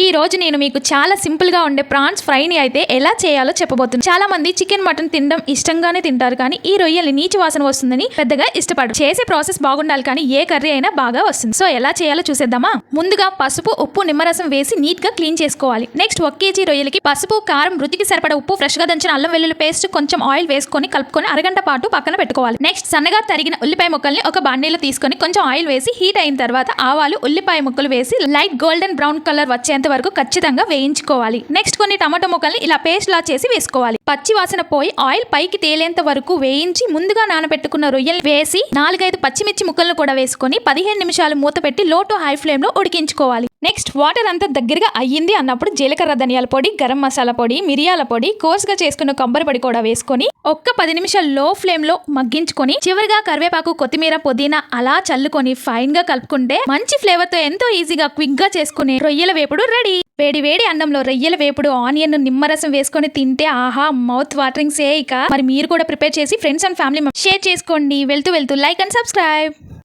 ఈ రోజు నేను మీకు చాలా సింపుల్గా ఉండే ప్రాన్స్ ఫ్రైని అయితే ఎలా చేయాలో చెప్పబోతున్నాను. చాలా మంది చికెన్ మటన్ తినడం ఇష్టంగానే తింటారు కానీ ఈ రొయ్యలు నీచు వాసన వస్తుందని పెద్దగా ఇష్టపడరు. చేసే ప్రాసెస్ బాగుండాలి కానీ ఏ కర్రీ అయినా బాగా వస్తుంది. సో ఎలా చేయాలో చూసేద్దామా? ముందుగా పసుపు ఉప్పు నిమ్మరసం వేసి నీట్గా క్లీన్ చేసుకోవాలి. నెక్స్ట్ ఒక కేజీ రొయ్యలకి పసుపు కారం రుచికి సరిపడ ఉప్పు ఫ్రెష్గా దంచిన అల్లం వెల్లుల్లి పేస్ట్ కొంచెం ఆయిల్ వేసుకొని కలుపుకొని అరగంట పాటు పక్కన పెట్టుకోవాలి. నెక్స్ట్ సన్నగా తరిగిన ఉల్లిపాయ ముక్కల్ని ఒక బాండీలో తీసుకొని కొంచెం ఆయిల్ వేసి హీట్ అయిన తర్వాత ఆవాలు ఉల్లిపాయ ముక్కలు వేసి లైట్ గోల్డెన్ బ్రౌన్ కలర్ వచ్చేంత వరకు ఖచ్చితంగా వేయించుకోవాలి. నెక్స్ట్ కొన్ని టమాటో ముక్కల్ని ఇలా పేస్ట్ లా చేసి వేసుకోవాలి. పచ్చి వాసన పోయి ఆయిల్ పైకి తేలేంత వరకు వేయించి ముందుగా నానబెట్టుకున్న రొయ్యలు వేసి నాలుగైదు పచ్చిమిర్చి ముక్కలను కూడా వేసుకొని పదిహేను నిమిషాలు మూత పెట్టి లో టు హై ఫ్లేమ్లో ఉడికించుకోవాలి. నెక్స్ట్ వాటర్ అంతా దగ్గరగా అయ్యింది అన్నప్పుడు జీలకర్ర ధనియాల పొడి గరం మసాలా పొడి మిరియాల పొడి కోర్స్గా చేసుకున్న కొబ్బరి పొడి కూడా వేసుకొని ఒక్క పది నిమిషాలు లో ఫ్లేమ్లో మగ్గించుకొని చివరిగా కరివేపాకు కొత్తిమీర పుదీనా అలా చల్లుకొని ఫైన్గా కలుపుకుంటే మంచి ఫ్లేవర్తో ఎంతో ఈజీగా క్విక్గా చేసుకునే రొయ్యల వేపుడు రెడీ. వేడి వేడి అన్నంలో రొయ్యల వేపుడు ఆనియన్ నిమ్మరసం వేసుకొని తింటే ఆహా మౌత్ వాటరింగ్ సే ఇక. మరి మీరు కూడా ప్రిపేర్ చేసి ఫ్రెండ్స్ అండ్ ఫ్యామిలీ షేర్ చేసుకోండి. వెళ్తూ వెళ్తూ లైక్ అండ్ సబ్స్క్రైబ్